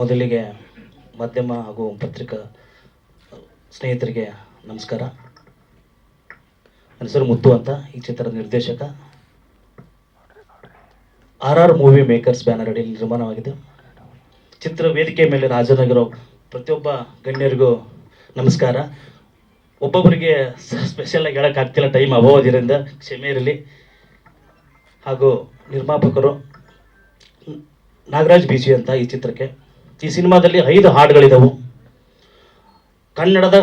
ಮೊದಲಿಗೆ ಮಾಧ್ಯಮ ಹಾಗೂ ಪತ್ರಿಕಾ ಸ್ನೇಹಿತರಿಗೆ ನಮಸ್ಕಾರ. ನನ್ನ ಹೆಸರು ಮುತ್ತು ಅಂತ, ಈ ಚಿತ್ರದ ನಿರ್ದೇಶಕ. R R movie makers banner ಅಡಿಯಲ್ಲಿ ನಿರ್ಮಾಣವಾಗಿದೆ. ಚಿತ್ರ ವೇದಿಕೆ ಮೇಲೆ ಹಾಜರಾಗಿರೋ ಪ್ರತಿಯೊಬ್ಬ ಗಣ್ಯರಿಗೂ ನಮಸ್ಕಾರ. ಒಬ್ಬೊಬ್ಬರಿಗೆ ಸ್ಪೆಷಲ್ ಆಗಿ ಹೇಳೋಕ್ಕಾಗ್ತಿಲ್ಲ ಟೈಮ್ ಅಭಾವದಿಂದ ಕ್ಷಮೆ ಇರಲಿ. ಹಾಗೂ ನಿರ್ಮಾಪಕರು ನಾಗರಾಜ್ ಬಿಸಿ ಅಂತ ಈ ಚಿತ್ರಕ್ಕೆ ಈ ಸಿನಿಮಾದಲ್ಲಿ ಐದು ಹಾಡುಗಳಿದವು. ಕನ್ನಡದ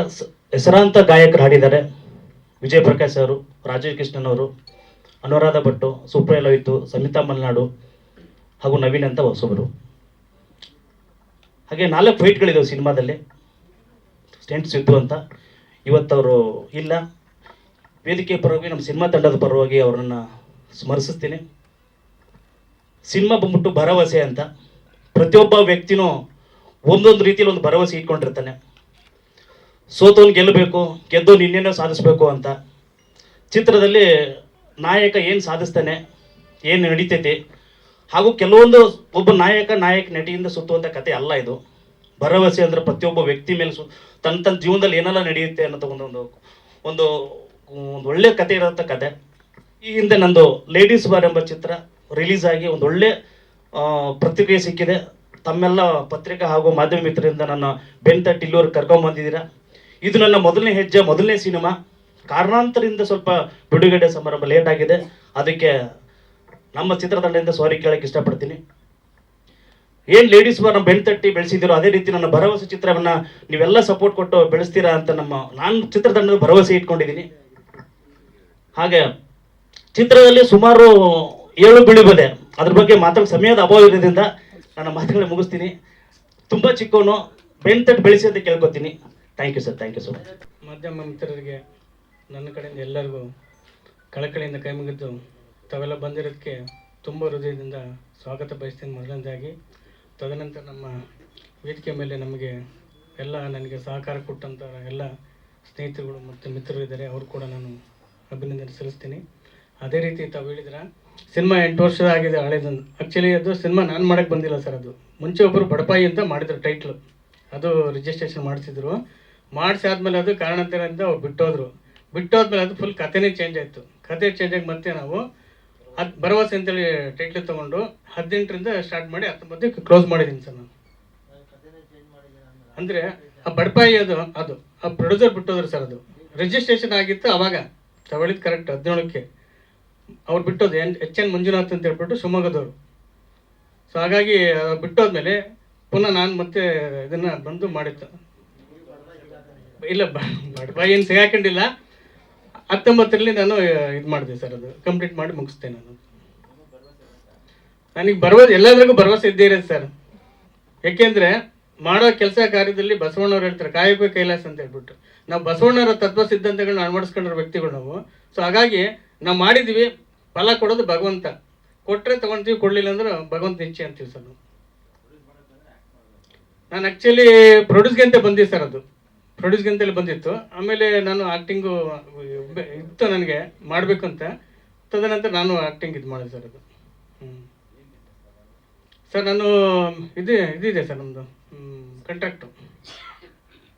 ಹೆಸರಾಂತ ಗಾಯಕರು ಹಾಡಿದ್ದಾರೆ. ವಿಜಯ್ ಪ್ರಕಾಶ್ ಅವರು, ರಾಜೀವ್ ಕೃಷ್ಣನ್ ಅವರು, ಅನುರಾಧ ಭಟ್ಟು, ಸುಪ್ರಿಯ ಲೋಹಿತು, ಸಮಿತಾ ಮಲ್ನಾಡು ಹಾಗೂ ನವೀನ್ ಅಂತ ಹೊಸಬರು. ಹಾಗೆ ನಾಲ್ಕು ಫೈಟ್ಗಳಿದ್ದವು ಸಿನಿಮಾದಲ್ಲಿ. ಸ್ಟೆಂಟ್ಸ್ ಇದ್ದು ಅಂತ. ಇವತ್ತವರು ಇಲ್ಲ. ವೇದಿಕೆ ಪರವಾಗಿ ನಮ್ಮ ಸಿನಿಮಾ ತಂಡದ ಪರವಾಗಿ ಅವರನ್ನು ಸ್ಮರಿಸ್ತೀನಿ ಸಿನಿಮಾ ಬಂದ್ಬಿಟ್ಟು ಭರವಸೆ ಅಂತ. ಪ್ರತಿಯೊಬ್ಬ ವ್ಯಕ್ತಿನೂ ಒಂದೊಂದು ರೀತಿಯಲ್ಲಿ ಒಂದು ಭರವಸೆ ಇಟ್ಕೊಂಡಿರ್ತಾನೆ. ಸೋತವನು ಗೆಲ್ಲಬೇಕು, ಗೆದ್ದೋ ನಿನ್ನೇನೋ ಸಾಧಿಸ್ಬೇಕು ಅಂತ. ಚಿತ್ರದಲ್ಲಿ ನಾಯಕ ಏನು ಸಾಧಿಸ್ತಾನೆ, ಏನು ನಡೀತೈತಿ, ಹಾಗೂ ಕೆಲವೊಂದು ಒಬ್ಬ ನಾಯಕ ನಾಯಕ ನಟಿಯಿಂದ ಸುತ್ತುವಂಥ ಕತೆ ಅಲ್ಲ ಇದು. ಭರವಸೆ ಅಂದರೆ ಪ್ರತಿಯೊಬ್ಬ ವ್ಯಕ್ತಿ ಮೇಲೆ ಸು, ತನ್ನ ತನ್ನ ಜೀವನದಲ್ಲಿ ಏನೆಲ್ಲ ನಡೆಯುತ್ತೆ ಅನ್ನೋದು ಒಂದು ಒಂದು ಒಂದು ಒಳ್ಳೆಯ ಕತೆ ಇರೋಂಥ ಕತೆ. ಈ ಹಿಂದೆ ನಂದು ಲೇಡೀಸ್ ಬಾರ್ ಎಂಬ ಚಿತ್ರ ರಿಲೀಸ್ ಆಗಿ ಒಂದು ಒಳ್ಳೆ ಪ್ರತಿಕ್ರಿಯೆ ಸಿಕ್ಕಿದೆ. ತಮ್ಮೆಲ್ಲ ಪತ್ರಿಕಾ ಹಾಗೂ ಮಾಧ್ಯಮ ಮಿತ್ರರಿಂದ ನನ್ನ ಬೆನ್ ತಟ್ಟಿ ಇಲ್ಲಿವರೆಗೆ ಕರ್ಕೊಂಬಂದಿದ್ದೀರಾ ಇದು ನನ್ನ ಮೊದಲನೇ ಹೆಜ್ಜೆ, ಮೊದಲನೇ ಸಿನಿಮಾ. ಕಾರಣಾಂತರದಿಂದ ಸ್ವಲ್ಪ ಬಿಡುಗಡೆ ಸಮಾರಂಭ ಲೇಟ್ ಆಗಿದೆ. ಅದಕ್ಕೆ ನಮ್ಮ ಚಿತ್ರತಂಡದಿಂದ ಸಾರಿ ಕೇಳಕ್ಕೆ ಇಷ್ಟಪಡ್ತೀನಿ. ಏನು ಲೇಡೀಸ್ ಬಾರ್ ಬೆನ್ ತಟ್ಟಿ ಬೆಳೆಸಿದಿರೋ ಅದೇ ರೀತಿ ನನ್ನ ಭರವಸೆ ಚಿತ್ರವನ್ನು ನೀವೆಲ್ಲ ಸಪೋರ್ಟ್ ಕೊಟ್ಟು ಬೆಳೆಸ್ತೀರಾ ಅಂತ ನಮ್ಮ, ನಾನು ಚಿತ್ರತಂಡದ ಭರವಸೆ ಇಟ್ಕೊಂಡಿದ್ದೀನಿ. ಹಾಗೆ ಚಿತ್ರದಲ್ಲಿ ಸುಮಾರು ಏಳು ಬಿಳಿ ಬಲೆ. ಅದ್ರ ಬಗ್ಗೆ ಮಾತಾಡೋ ಸಮಯದ ಅಭಾವ ಇರೋದ್ರಿಂದ ನನ್ನ ಮಾತುಗಳನ್ನ ಮುಗಿಸ್ತೀನಿ. ತುಂಬ ಚಿಕ್ಕವನು ಬೆನ್ ತಟ್ಟು ಬೆಳೆಸಿ ಅಂತ ಕೇಳ್ಕೊತೀನಿ. Thank you sir thank you sir ಮಾಧ್ಯಮ ಮಿತ್ರರಿಗೆ ನನ್ನ ಕಡೆಯಿಂದ ಎಲ್ಲರಿಗೂ ಕಳಕಳಿಯಿಂದ ಕೈ ಮುಗಿದು ತಾವೆಲ್ಲ ಬಂದಿರೋದಕ್ಕೆ ತುಂಬ ಹೃದಯದಿಂದ ಸ್ವಾಗತ ಬಯಸ್ತೀನಿ ಮೊದಲನೇದಾಗಿ. ತದನಂತರ ನಮ್ಮ ವೇದಿಕೆ ಮೇಲೆ ನಮಗೆ ಎಲ್ಲ ನನಗೆ ಸಹಕಾರ ಕೊಟ್ಟಂಥ ಎಲ್ಲ ಸ್ನೇಹಿತರುಗಳು ಮತ್ತು ಮಿತ್ರರು ಇದ್ದಾರೆ. ಅವರು ಕೂಡ ನಾನು ಅಭಿನಂದನೆ ಸಲ್ಲಿಸ್ತೀನಿ. ಅದೇ ರೀತಿ ತಾವು ಹೇಳಿದ್ರ ಸಿನಿಮಾ ಎಂಟು ವರ್ಷ ಆಗಿದೆ ಹಳೇದೊಂದು. ಆ್ಯಕ್ಚುಲಿ ಅದು ಸಿನಿಮಾ ನಾನು ಮಾಡೋಕ್ಕೆ ಬಂದಿಲ್ಲ ಸರ್ ಅದು. ಮುಂಚೆ ಒಬ್ಬರು ಬಡಪಾಯಿ ಅಂತ ಮಾಡಿದ್ರು ಟೈಟ್ಲು ಅದು ರಿಜಿಸ್ಟ್ರೇಷನ್ ಮಾಡಿಸಿದ್ರು. ಮಾಡಿಸಿ ಆದಮೇಲೆ ಅದು ಕಾರಣಾಂತರದಿಂದ ಅವ್ರು ಬಿಟ್ಟೋದ್ರು. ಬಿಟ್ಟೋದ್ಮೇಲೆ ಅದು ಫುಲ್ ಕಥೆನೇ ಚೇಂಜ್ ಆಯಿತು. ಕತೆ ಚೇಂಜ್ ಆಗಿ ಮತ್ತೆ ನಾವು ಅದು ಭರವಸೆ ಅಂತೇಳಿ ಟೈಟ್ಲ್ ತೊಗೊಂಡು ಹದಿನೆಂಟರಿಂದ ಸ್ಟಾರ್ಟ್ ಮಾಡಿ ಹತ್ತೊಂಬತ್ತಕ್ಕೆ ಕ್ಲೋಸ್ ಮಾಡಿದ್ದೀನಿ ಸರ್ ನಾನು. ಅಂದರೆ ಆ ಬಡಪಾಯಿ ಅದು ಅದು, ಆ ಪ್ರೊಡ್ಯೂಸರ್ ಬಿಟ್ಟೋದ್ರು ಸರ್ ಅದು. ರಿಜಿಸ್ಟ್ರೇಷನ್ ಆಗಿತ್ತು ಅವಾಗ. ತಗೊಳ್ಳಿದ್ದು ಕರೆಕ್ಟ್ ಹದಿನೇಳಕ್ಕೆ. ಅವ್ರು ಬಿಟ್ಟೋದು ಎನ್, ಎಚ್ ಎನ್ ಮಂಜುನಾಥ್ ಅಂತ ಹೇಳ್ಬಿಟ್ಟು ಶಿವಮೊಗ್ಗದವರು. ಸೊ ಹಾಗಾಗಿ ಬಿಟ್ಟೋದ್ಮೇಲೆ ಪುನಃ ನಾನು ಮತ್ತೆ ಇದನ್ನ ಬಂದು ಮಾಡಿತ್ತು ಇಲ್ಲ, ಬ- ಬಡಪಾಯಿ ಏನು ಸಿಗಾಕೊಂಡಿಲ್ಲ. ಹತ್ತೊಂಬತ್ತರಲ್ಲಿ ನಾನು ಇದು ಮಾಡಿದೆ ಸರ್ ಅದು ಕಂಪ್ಲೀಟ್ ಮಾಡಿ ಮುಗಿಸ್ತೇನೆ ನಾನು. ನನಗೆ ಭರವಸೆ, ಎಲ್ಲದ್ರಿಗೂ ಭರವಸೆ ಇದ್ದೇ ಇರೋದು ಸರ್. ಏಕೆಂದರೆ, ಮಾಡೋ ಕೆಲಸ ಕಾರ್ಯದಲ್ಲಿ ಬಸವಣ್ಣವ್ರು ಹೇಳ್ತಾರೆ, ಕಾಯಕ ಕೈಲಾಸ ಅಂತ ಹೇಳ್ಬಿಟ್ಟು. ನಾವು ಬಸವಣ್ಣವರ ತತ್ವ ಸಿದ್ಧಾಂತಗಳನ್ನ ಅಳವಡಿಸ್ಕೊಂಡಿರೋ ವ್ಯಕ್ತಿಗಳು ನಾವು. ಸೊ ಹಾಗಾಗಿ ನಾವು ಮಾಡಿದ್ವಿ, ಫಲ ಕೊಡೋದು ಭಗವಂತ. ಕೊಟ್ಟರೆ ತಗೊಂತೀವಿ ಕೊಡಲಿಲ್ಲ ಅಂದ್ರೆ ಭಗವಂತ ಇಚ್ಛೆ ಅಂತೀವಿ ಸರ್ ನಾನು ಆ್ಯಕ್ಚುಲಿ ಪ್ರೊಡ್ಯೂಸ್ಗೆ ಅಂತ ಬಂದಿ ಸರ್ ಅದು. ಪ್ರೊಡ್ಯೂಸ್ಗೆ ಅಂತೇಳಿ ಬಂದಿತ್ತು. ಆಮೇಲೆ ನಾನು ಆ್ಯಕ್ಟಿಂಗು ಇತ್ತು ನನಗೆ, ಮಾಡಬೇಕು ಅಂತ. ತದನಂತರ ನಾನು ಆ್ಯಕ್ಟಿಂಗ್ ಇದು ಮಾಡಿದೆ ಸರ್ ಅದು. ಸರ್, ನಾನು, ಇದು, ಇದಿದೆ ಸರ್ ನಮ್ಮದು ಕಂಟ್ರಾಕ್ಟು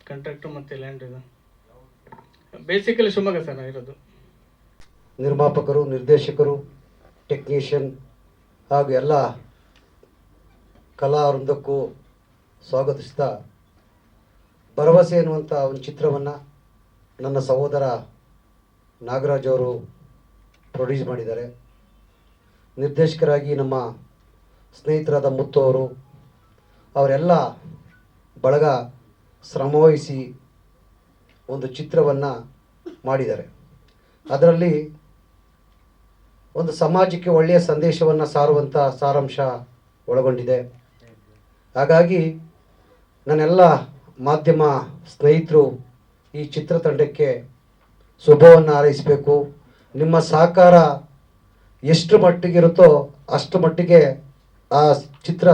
ಕಂಟ್ರಾಕ್ಟು ಮತ್ತು ಲ್ಯಾಂಡ್ ಇದು. ಬೇಸಿಕಲಿ ಶಿವಮೊಗ್ಗ ಸರ್ ಇರೋದು. ನಿರ್ಮಾಪಕರು, ನಿರ್ದೇಶಕರು ಟೆಕ್ನಿಷಿಯನ್ ಹಾಗೂ ಎಲ್ಲ ಕಲಾ ವೃಂದಕ್ಕೂ ಸ್ವಾಗತಿಸ್ತಾ ಭರವಸೆ ಎನ್ನುವಂಥ ಒಂದು ಚಿತ್ರವನ್ನು ನನ್ನ ಸಹೋದರ ನಾಗರಾಜ್ ಅವರು ಪ್ರೊಡ್ಯೂಸ್ ಮಾಡಿದ್ದಾರೆ. ನಿರ್ದೇಶಕರಾಗಿ ನಮ್ಮ ಸ್ನೇಹಿತರಾದ ಮುತ್ತು ಅವರು ಅವರೆಲ್ಲ ಬಳಗ ಶ್ರಮವಹಿಸಿ ಒಂದು ಚಿತ್ರವನ್ನು ಮಾಡಿದ್ದಾರೆ. ಅದರಲ್ಲಿ ಒಂದು ಸಮಾಜಕ್ಕೆ ಒಳ್ಳೆಯ ಸಂದೇಶವನ್ನು ಸಾರುವಂಥ ಸಾರಾಂಶ ಒಳಗೊಂಡಿದೆ. ಹಾಗಾಗಿ ನನ್ನೆಲ್ಲ ಮಾಧ್ಯಮ ಸ್ನೇಹಿತರು ಈ ಚಿತ್ರತಂಡಕ್ಕೆ ಶುಭವನ್ನು ಹಾರೈಸಬೇಕು. ನಿಮ್ಮ ಸಹಕಾರ ಎಷ್ಟು ಮಟ್ಟಿಗಿರುತ್ತೋ ಅಷ್ಟು ಮಟ್ಟಿಗೆ ಆ ಚಿತ್ರ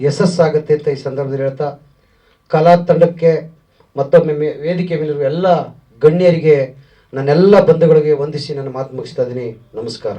ಯಶಸ್ಸಾಗುತ್ತೆ ಅಂತ ಈ ಸಂದರ್ಭದಲ್ಲಿ ಹೇಳ್ತಾ, ಕಲಾ ತಂಡಕ್ಕೆ ಮತ್ತೊಮ್ಮೆ ವೇದಿಕೆ ಮೇಲಿರುವ ಎಲ್ಲ ಗಣ್ಯರಿಗೆ ನನ್ನೆಲ್ಲ ಬಂಧುಗಳಿಗೆ ವಂದಿಸಿ ನನ್ನ ಮಾತು ಮುಗಿಸ್ತಾ ಇದ್ದೀನಿ. ನಮಸ್ಕಾರ.